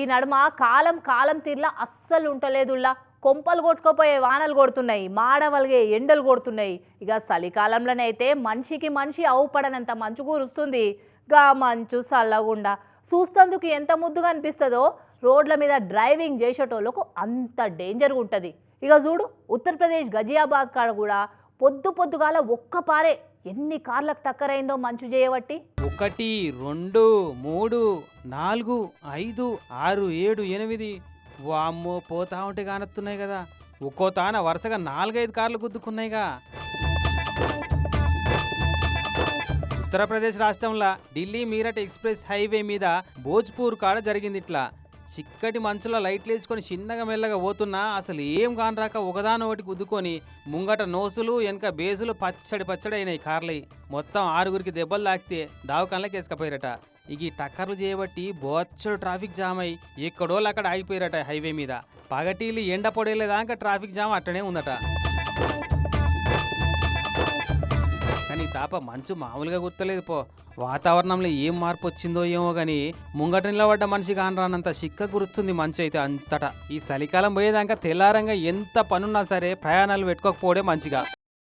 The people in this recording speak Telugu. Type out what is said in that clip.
ఈ నడుమ కాలం కాలం తీర్లా అస్సలు ఉంటలేదుల్లా. కొంపలు కొట్టుకోపోయే వానలు కొడుతున్నాయి మాడవలిగే ఎండలు కొడుతున్నాయి. ఇక చలికాలంలోనైతే మనిషికి మనిషి అవుపడనంత మంచు కురుస్తుంది. గా మంచు చల్లగుండా చూస్తందుకు ఎంత ముద్దుగా అనిపిస్తుందో రోడ్ల మీద డ్రైవింగ్ చేసేటోళ్ళకు అంత డేంజర్గా ఉంటుంది. ఇక చూడు ఉత్తరప్రదేశ్ గజియాబాద్ కాడ కూడా పొద్దు పొద్దుగాల ఒక్క పారే ఎన్ని కార్లకు టక్కరైందో మంచు చేయబట్టి ఒకటి రెండు మూడు నాలుగు ఐదు ఆరు ఏడు ఎనిమిది. వామ్మో పోతా ఉంటే కానొస్తున్నాయి కదా. ఒక్కో తాన వరుసగా నాలుగైదు కార్లు గుద్దుకున్నాయిగా. ఉత్తరప్రదేశ్ రాష్ట్రంలో ఢిల్లీ మీరట్ ఎక్స్ప్రెస్ హైవే మీద భోజ్పూర్ కాడ జరిగింది ఇట్లా చిక్కటి మంచులో లైట్లు వేసుకొని చిన్నగా మెల్లగా పోతున్నా అసలు ఏం కానరాక ఒకదాని ఒకటి గుద్దుకొని ముంగట నోసులు వెనక బేసులు పచ్చడి పచ్చడి అయినాయి కార్లయి మొత్తం ఆరుగురికి దెబ్బలు తాకితే దావకాన్లకి వేసుకపోయారట. ఇక ఈ టక్కర్లు చేయబట్టి బొచ్చడు ట్రాఫిక్ జామ్ అయి ఎక్కడోళ్ళు అక్కడ ఆగిపోయారట హైవే మీద. పగటీలు ఎండ పొడేలేదాకా ట్రాఫిక్ జామ్ అట్టనే ఉందట. తాప మంచు మామూలుగా గుర్తలేదు పో. వాతావరణంలో ఏం మార్పు వచ్చిందో ఏమో కానీ ముంగట నిలబడ్డ మనిషి కానరానంత చిక్క గురుస్తుంది మంచు అయితే అంతటా. ఈ చలికాలం పోయేదాకా తెల్లారంగా ఎంత పనున్నా సరే ప్రయాణాలు పెట్టుకోకపోవడే మంచిగా.